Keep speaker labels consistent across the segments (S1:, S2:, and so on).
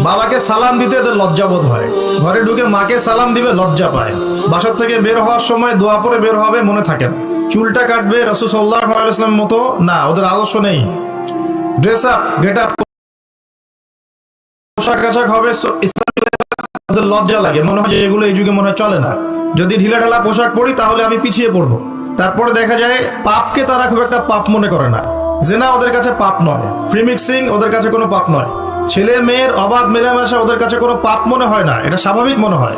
S1: বাবাকে সালাম দিতে এদের লজ্জাবোধ হয়। ঘরে ঢুকে মাকে সালাম দিবে, লজ্জা পায়। বাসার থেকে বের হওয়ার সময় দোয়া পরে বের হবে মনে থাকে না। চুলটা কাটবে মতো। না, ওদের আদর্শ নেই। ড্রেস আপ গেট আপ পোশাক আশাক হবে ওদের লজ্জা লাগে। মনে হয় এগুলো এই যুগে মনে হয় চলে না। যদি ঢিলা ঢালা পোশাক পরি, তাহলে আমি পিছিয়ে পড়ব। তারপরে দেখা যায়, পাপকে তারা খুব একটা পাপ মনে করে না। জেনা ওদের কাছে পাপ নয়। ফ্রি মিক্সিং ওদের কাছে কোনো পাপ নয়। ছেলে মেয়ের অবাধ মেলামেশা ওদের কাছে কোনো পাপ মনে হয় না। এটা স্বাভাবিক মনে হয়।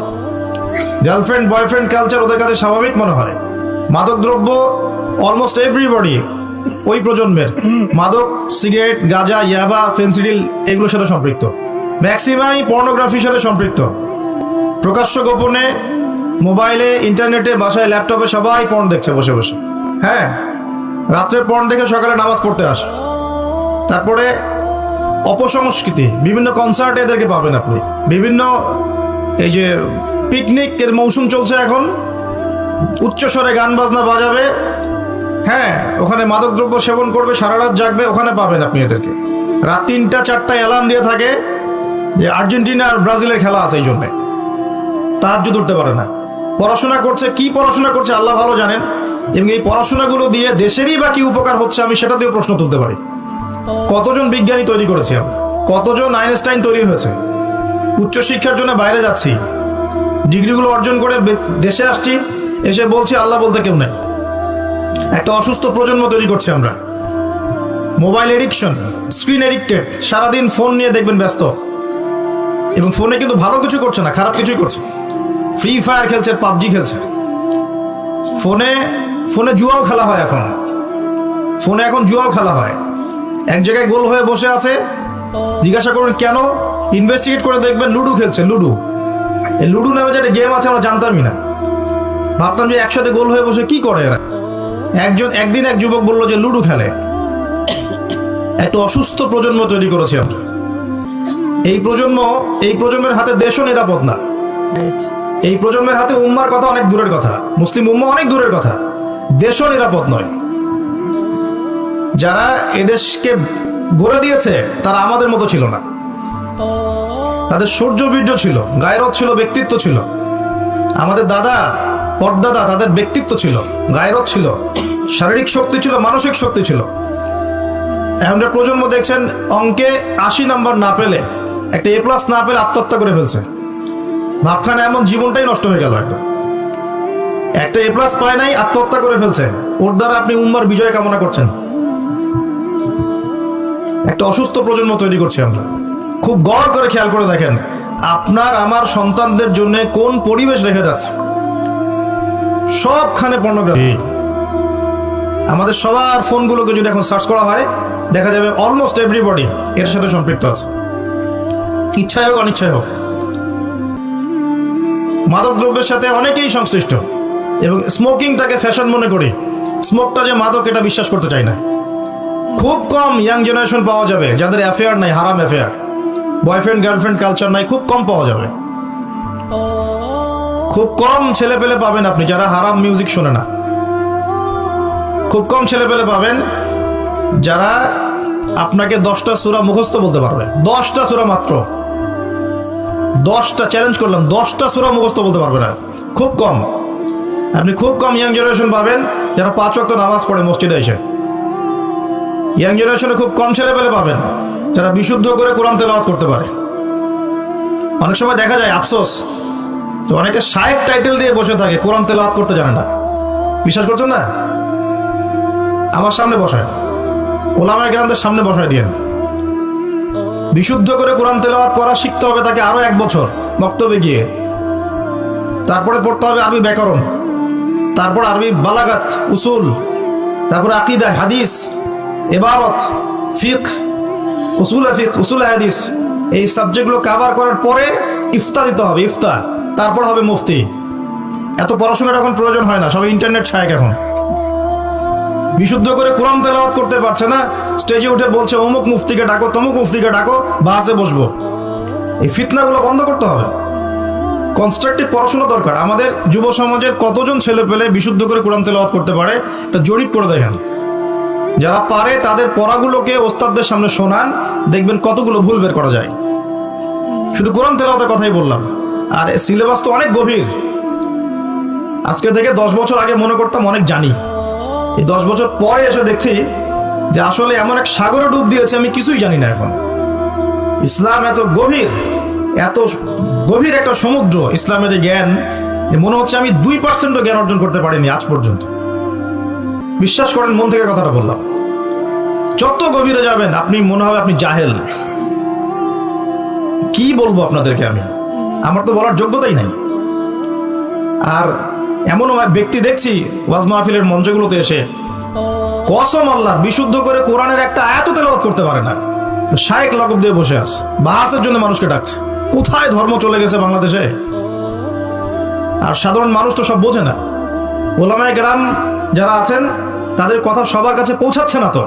S1: গার্লফ্রেন্ড বয়ফ্রেন্ড কালচার ওদের কাছে স্বাভাবিক মনে হয়। মাদকদ্রব্য অলমোস্ট এভরিবডি ওই প্রজন্মের। মাদক, সিগারেট, গাঁজা, ইয়াবা ফেন্সিডিল এগুলোর সাথে সম্পৃক্ত। ম্যাক্সিমাই পর্নোগ্রাফির সাথে সম্পৃক্ত। প্রকাশ্য গোপনে মোবাইলে, ইন্টারনেটে, বাসায়, ল্যাপটপে সবাই পর্ন দেখছে বসে বসে। হ্যাঁ রাত্রে পর্ন দেখে সকালে নামাজ পড়তে আসে। তারপরে অপসংস্কৃতি, বিভিন্ন কনসার্টে এদেরকে পাবেন আপনি। বিভিন্ন, এই যে পিকনিকের মৌসুম চলছে এখন। উচ্চস্বরে গান বাজনা বাজাবে। হ্যাঁ ওখানে মাদকদ্রব্য সেবন করবে, সারা রাত জাগবে, ওখানে পাবেন আপনি এদেরকে। রাত তিনটা চারটা অ্যালার্ম দিয়ে থাকে যে আর্জেন্টিনা আর ব্রাজিলের খেলা আছে এই জন্যে। তার যদি উঠতে পারে না। পড়াশোনা করছে, কি পড়াশোনা করছে আল্লাহ ভালো জানেন। এবং এই পড়াশোনাগুলো দিয়ে দেশেরই বা কি উপকার হচ্ছে আমি সেটা দিয়েও প্রশ্ন তুলতে পারি। কতজন বিজ্ঞানী তৈরি করেছি কতজন আইনস্টাইন তৈরি হয়েছে? উচ্চশিক্ষার জন্য বাইরে যাচ্ছি। ডিগ্রিগুলো অর্জন করে দেশে আসছি, এসে বলছি, আল্লাহ বলতে কেউ নেই। একটা অসুস্থ প্রজন্ম তৈরি করছি আমরা। মোবাইল এডিকশন, স্ক্রিন এডিক্টেড, সারাদিন ফোন নিয়ে দেখবেন ব্যস্ত। এবং ফোনে কিন্তু ভালো কিছু করছে না, খারাপ কিছুই করছে। ফ্রি ফায়ার খেলছে, পাবজি খেলছে। ফোনে ফোনে জুয়াও খেলা হয় এখন। ফোনে এখন জুয়াও খেলা হয়। এক জায়গায় গোল হয়ে বসে আছে। জিজ্ঞাসা করুন, কেন? ইনভেস্টিগেট করে দেখবেন, লুডো খেলছে, লুডু। এই লুডো নামে যে একটা গেম আছে, আমরা জানতামই না। ভাবতাম যে একসাথে গোল হয়ে বসে কি করে এরা? একজন, একদিন এক যুবক বলল যে লুডো খেলে। একটা অসুস্থ প্রজন্ম তৈরি করেছি আমরা। এই প্রজন্ম, এই প্রজন্মের হাতে দেশও নিরাপদ না। এই প্রজন্মের হাতে উম্মার কথা অনেক দূরের কথা। মুসলিম উম্মা অনেক দূরের কথা। দেশও নিরাপদ নয়। যারা এদেশকে গড়ে দিয়েছে, তারা আমাদের মতো ছিল না। তাদের সূর্য বীর্য ছিল গায়রত ছিল, ব্যক্তিত্ব ছিল। আমাদের দাদা পর্দাদা তাদের ব্যক্তিত্ব ছিল গায়রত ছিল। শারীরিক শক্তি ছিল, মানসিক শক্তি ছিল। এখনকার প্রজন্ম দেখছেন, অঙ্কে আশি নাম্বার না পেলে, একটা এ প্লাস না পেলে আত্মহত্যা করে ফেলছে। ভাবখানে এমন জীবনটাই নষ্ট হয়ে গেল একদম। একটা এ প্লাস পায় নাই, আত্মহত্যা করে ফেলছে। ওর দ্বারা আপনি উম্মার বিজয় কামনা করছেন। একটা অসুস্থ প্রজন্ম তৈরি করছি আমরা। খুব গড় করে খেয়াল করে দেখেন আপনার আমার সন্তানদের জন্য কোন পরিবেশ রেখে যাচ্ছে। সবখানে পর্নোগ্রাফি আমাদের সবার ফোনগুলোকে যদি এখন সার্চ করা হয় দেখা যাবে অলমোস্ট এভরিবডি এর সাথে সম্পৃক্ত আছে। ইচ্ছায় হোক অনিচ্ছায় হোক। মাদক দ্রব্যের সাথে অনেকেই সংশ্লিষ্ট। এবং স্মোকিংটাকে ফ্যাশন মনে করি। স্মোকটা যে মাদক এটা বিশ্বাস করতে চাই না। খুব কম ইয়াং জেনারেশন পাওয়া যাবে, যাদের অ্যাফেয়ার নাই, হারাম অ্যাফেয়ার বয়ফ্রেন্ড গার্লফ্রেন্ড কালচার নাই, খুব কম পাওয়া যাবে। খুব কম ছেলে পেলে পাবেন আপনি, যারা হারাম মিউজিক শোনে না। খুব কম ছেলে পেলে পাবেন, যারা আপনাকে দশটা সুরা মুখস্থ বলতে পারবে। দশটা সুরা মাত্র। দশটা চ্যালেঞ্জ করলাম দশটা সুরা মুখস্থ বলতে পারবে না। খুব কম। আপনি খুব কম ইয়াং জেনারেশন পাবেন, যারা পাঁচ ওয়াক্ত নামাজ পড়ে মসজিদে এসে। ইয়াং জেনারেশনে খুব কম ছেলে পেলে পাবেন, যারা বিশুদ্ধ করে কোরআন তেলাওয়াত করতে পারে। অনেক সময় দেখা যায়, আফসোস, তো অনেকে শায়েক টাইটেল দিয়ে বসে থাকে, কোরআন তেলাওয়াত করতে জানে না। বিশ্বাস করছেন না? আমার সামনে বসায়। ওলামা গ্রামদের সামনে বসায় দিয়ে। বিশুদ্ধ করে কোরআন তেলাওয়াত করা শিখতে হবে তাকে আরও এক বছর বক্তব্যে গিয়ে। তারপরে পড়তে হবে আরবি ব্যাকরণ, তারপর আরবি বালাগাত, উসুল, তারপর আকিদা, হাদিস এবারত ফিক উসুল ফিক উসুল হাদিস। এই সাবজেক্টগুলো কাভার করার পরে ইফতা দিতে হবে ইফতা তারপর হবে মুফতি। এত পড়াশোনার এখন প্রয়োজন হয় না, সবাই ইন্টারনেট ছায় এখন। বিশুদ্ধ করে কোরআন তেলাওয়াত করতে পারছে না স্টেজে উঠে বলছে, অমুক মুফতিকে ডাকো, তমুক মুফতিকে ডাকো, বাসে বসবো। এই ফিতনাগুলো বন্ধ করতে হবে। কনস্ট্রাকটিভ পড়াশোনা দরকার। আমাদের যুব সমাজের কতজন ছেলে পেলে বিশুদ্ধ করে কোরআন তেলাওয়াত করতে পারে, এটা জরিপ করে দেখেন। যারা পারে তাদের পড়াগুলোকে ওস্তাদদের সামনে শোনান, দেখবেন কতগুলো ভুল বের করা যায়। শুধু কোরআন তেলাওয়াতের কথাই বললাম। আর সিলেবাস তো অনেক গভীর। আজকে থেকে দশ বছর আগে মনে করতাম অনেক জানি। এই দশ বছর পরে এসে দেখছি যে আসলে এমন এক সাগরে ডুব দিয়েছে, আমি কিছুই জানি না এখন। ইসলাম এত গভীর এত গভীর একটা সমুদ্র, ইসলামের জ্ঞান মনে হচ্ছে আমি দুই পার্সেন্টও জ্ঞান অর্জন করতে পারিনি আজ পর্যন্ত। বিশ্বাস করেন, মন থেকে কথাটা বললাম। যত গভীরে যাবেন, আপনি মনে হবে আপনি জাহেল। কি বলব আপনাদেরকে আমি? আমার তো বলার যোগ্যতাই নাই। আর এমনও ব্যক্তি দেখছি, ওয়াজ মাহফিলের মঞ্চগুলোতে এসে কসম আল্লাহ, বিশুদ্ধ করে কোরআনের একটা আয়াত তেলাওয়াত করতে পারে না। শায়েক লকব দিয়ে বসে আছে। বাহাসের জন্য মানুষকে ডাকছে। কোথায় ধর্ম চলে গেছে বাংলাদেশে? আর সাধারণ মানুষ তো সব বোঝে না। ওলামায় গ্রাম যারা আছেন, তাদের কথা সবার কাছে পৌঁছাচ্ছে না তো।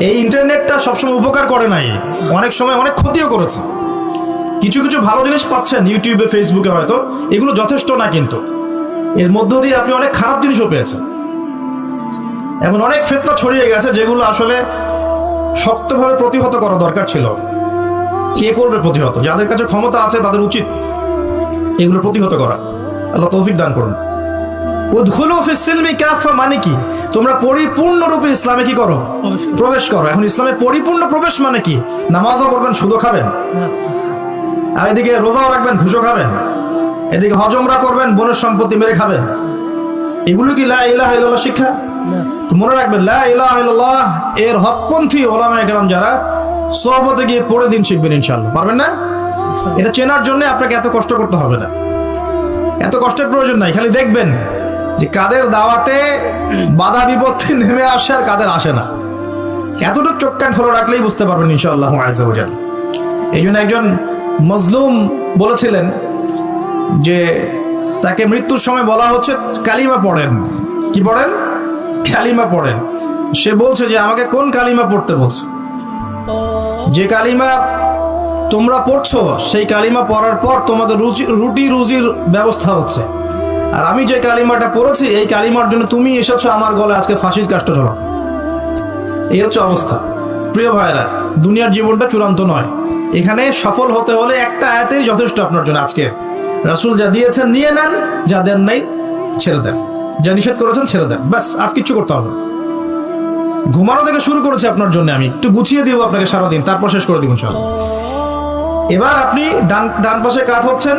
S1: এই ইন্টারনেটটা সবসময় উপকার করে নাই। অনেক সময় অনেক ক্ষতিও করেছে। কিছু কিছু ভালো জিনিস পাচ্ছেন ইউটিউবে ফেসবুকে হয়তো। এগুলো যথেষ্ট না কিন্তু। এর মধ্য দিয়ে আপনি অনেক খারাপ জিনিসও পেয়েছেন। এমন অনেক ফেতনা ছড়িয়ে গেছে যেগুলো আসলে শক্তভাবে প্রতিহত করা দরকার ছিল। কে করবে প্রতিহত? যাদের কাছে ক্ষমতা আছে, তাদের উচিত এগুলো প্রতিহত করা। আল্লাহ তৌফিক দান করুন। কাফা মানে কি? তোমরা পরিপূর্ণরূপে ইসলামে কি করো? প্রবেশ করো। এখন ইসলামে পরিপূর্ণ প্রবেশ মানে কি? নামাজও করবেন খাবেন? আর এদিকে রোজাও রাখবেন খাবেন? এদিকে হজমরা করবেন বনের সম্পত্তি মেরে খাবেন? এগুলো কি লা ইলাহা ইল্লাল্লাহ শিক্ষা? মনে রাখবেন লা ইলাহা ইল্লাল্লাহ এর হকপন্থী ওলামায়ে কেরাম যারা সহবতে গিয়ে পড়ে দিন শিখবেন ইনশাআল্লাহ। পারবেন না? এটা চেনার জন্য আপনাকে এত কষ্ট করতে হবে না। এত কষ্টের প্রয়োজন নাই খালি দেখবেন। যে কাদের দাওয়াতে বাধা বিপত্তি নেমে আসে আর কাদের আসে না। এতটুকু চোখ কান খোলা রাখলেই বুঝতে পারবেন ইনশাআল্লাহ আজাল এই জন্য একজন মজলুম বলেছিলেন যে তাকে মৃত্যুর সময় বলা হচ্ছে, কালিমা পড়েন। কি পড়েন? কালিমা পড়েন। সে বলছে যে, আমাকে কোন কালিমা পড়তে বলছে? যে কালিমা তোমরা পড়ছো, সেই কালিমা পড়ার পর তোমাদের রুচি রুটি রুজির ব্যবস্থা হচ্ছে। আর আমি যে কালিমাটা পড়েছি, এই কালিমার জন্য তুমি এসেছ আমার গলে আজকে ফাঁসির কাষ্ট চলা এই হচ্ছে অবস্থা। প্রিয় ভাইরা দুনিয়ার জীবনটা চূড়ান্ত নয়। এখানে সফল হতে হলে একটা আয়াতেই যথেষ্ট আপনার জন্য আজকে। রাসূল যা দিয়েছেন, নিয়ে নেন, যা দেন নাই, ছেড়ে দেন। যা নিষেধ করেছেন, ছেড়ে দেন। ব্যাস, আর কিচ্ছু করতে হবে ঘুমানো থেকে শুরু করেছি আপনার জন্য আমি। একটু গুছিয়ে দিব আপনাকে সারাদিন, তারপর শেষ করে দিব ইনশাআল্লাহ। এবার আপনি ডান ডান পাশে কাত হচ্ছেন।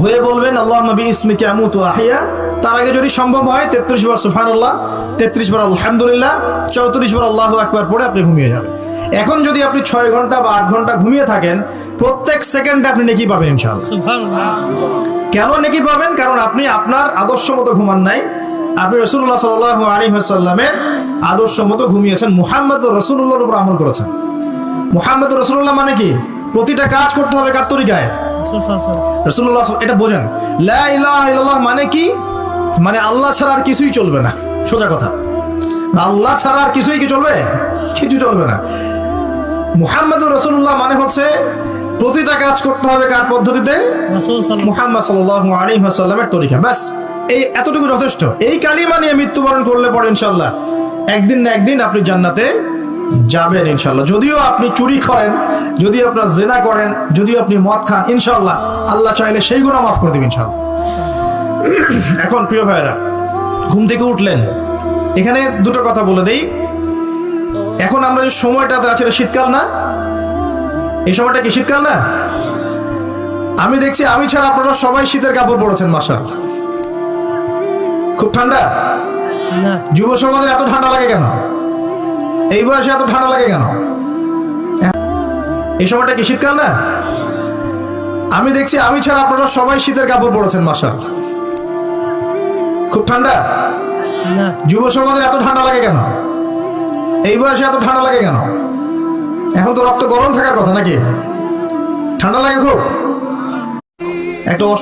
S1: হয়ে বলবেন আল্লাহ নবী ইসমিকে আমুত আহিয়া। তার আগে যদি সম্ভব হয় তেত্রিশ বার সুফানুল্লাহ তেত্রিশ বার আলহামদুলিল্লাহ চৌত্রিশ বার আল্লাহ একবার পরে আপনি ঘুমিয়ে যাবেন। এখন যদি আপনি ছয় ঘণ্টা বা আট ঘণ্টা ঘুমিয়ে থাকেন প্রত্যেক সেকেন্ডে আপনি নেকি পাবেন ইনশাআল্লাহ। কেন নেকি পাবেন? কারণ আপনি আপনার আদর্শ মতো ঘুমান নাই। আপনি রসুল্লাহ সাল আলী সাল্লামের আদর্শ মতো ঘুমিয়েছেন। মুহাম্মদ রসুল্লাহর উপর আমল করেছেন। মুহাম্মদ রসুল্লাহ মানে কি? প্রতিটা কাজ করতে হবে কার তরিকায়? রসুল্লাহ এটা বোঝেন। মানে কি? মানে আল্লাহ ছাড়া আর কিছুই চলবে না। সোজা কথা। আল্লাহ ছাড়া আর কিছুই কি চলবে? কিছু চলবে না। মুহাম্মদ রসুল্লাহ মানে হচ্ছে প্রতিটা কাজ করতে হবে কার পদ্ধতিতে? মুহাম্মদ সাল্লাল্লাহু তরিকা। ব্যাস এই এতটুকু যথেষ্ট। এই কালিমা নিয়ে মৃত্যুবরণ করলে পরে ইনশাল্লাহ একদিন না একদিন আপনি জান্নাতে যাবেন ইনশাল্লাহ যদিও আপনি চুরি করেন যদি আপনার জেনা করেন যদিও আপনি মদ খান ইনশাল্লাহ আল্লাহ চাইলে সেই গুণা মাফ করে দেবেন ইনশাল্লাহ এখন প্রিয় ভাইরা ঘুম থেকে উঠলেন। এখানে দুটো কথা বলে দেই। এখন আমরা যে সময়টাতে আছে শীতকাল না? এই সময়টা কি শীতকাল না? আমি দেখছি আমি ছাড়া আপনারা সবাই শীতের কাপড় পরেছেন মাসাল খুব ঠান্ডা? যুব সমাজে এত ঠান্ডা লাগে কেন? এই বয়সে এত ঠান্ডা লাগে কেন? এই সময়টা কি শীতকাল না? আমি দেখছি আমি ছাড়া আপনারা সবাই শীতের কাপড় পরেছেন মাসাল খুব ঠান্ডা? যুব সমাজে এত ঠান্ডা লাগে কেন? এই বয়সে এত ঠান্ডা লাগে কেন? এখন তো রক্ত গরম থাকার কথা নাকি? ঠান্ডা লাগে খুব? একটা